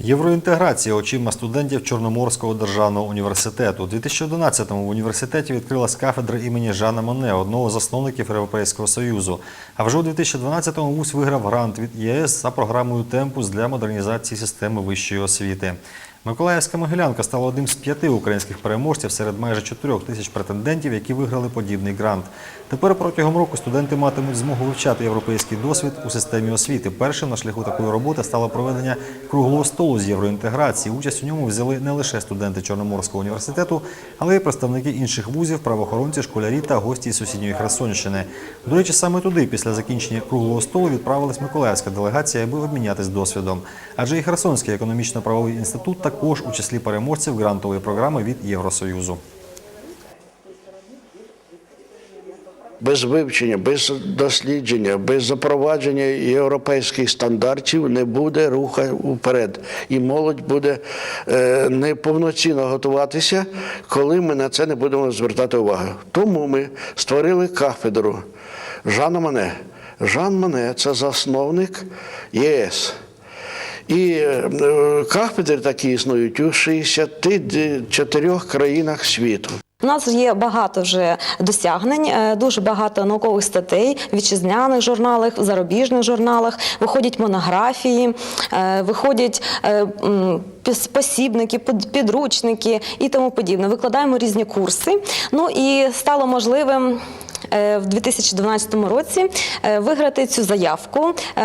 Євроінтеграція очима студентів Чорноморського державного університету. У 2011-му в університеті відкрилась кафедра імені Жана Моне, одного з засновників Європейського Союзу. А вже у 2012-му ВУЗ виграв грант від ЄС за програмою Темпус для модернізації системи вищої освіти. Миколаївська Могилянка стала одним з п'яти українських переможців серед майже 4 тисяч претендентів, які виграли подібний грант. Тепер протягом року студенти матимуть змогу вивчати європейський досвід у системі освіти. Першим на шляху такої роботи стало проведення круглого столу з євроінтеграції. Участь у ньому взяли не лише студенти Чорноморського університету, але й представники інших вузів, правоохоронці, школярі та гості із сусідньої Херсонщини. До речі, саме туди, після закінчення круглого столу, відправилась миколаївська делегація, аби обмінятись досвідом. Адже і Херсонський економічно-правовий інститут також у числі переможців грантової програми від Євросоюзу. Без вивчення, без дослідження, без запровадження європейських стандартів не буде руху вперед. І молодь буде е, неповноцінно готуватися, коли ми на це не будемо звертати увагу. Тому ми створили кафедру Жана Мане. Жан Мане це засновник ЄС. І е, кафедри такі існують у 64 країнах світу. У нас є багато вже досягнень, е, дуже багато наукових статей в вітчизняних журналах, в зарубіжних журналах. Виходять монографії, е, виходять посібники, підручники і тому подібне. Викладаємо різні курси. Ну і стало можливим. Е, В 2012 році е, виграти цю заявку е,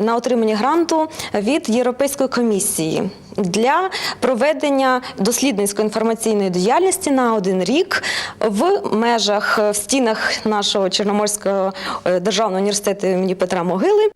на отримання гранту від Європейської комісії для проведення дослідницької інформаційної діяльності на один рік в межах в стінах нашого Чорноморського державного університету імені Петра Могили.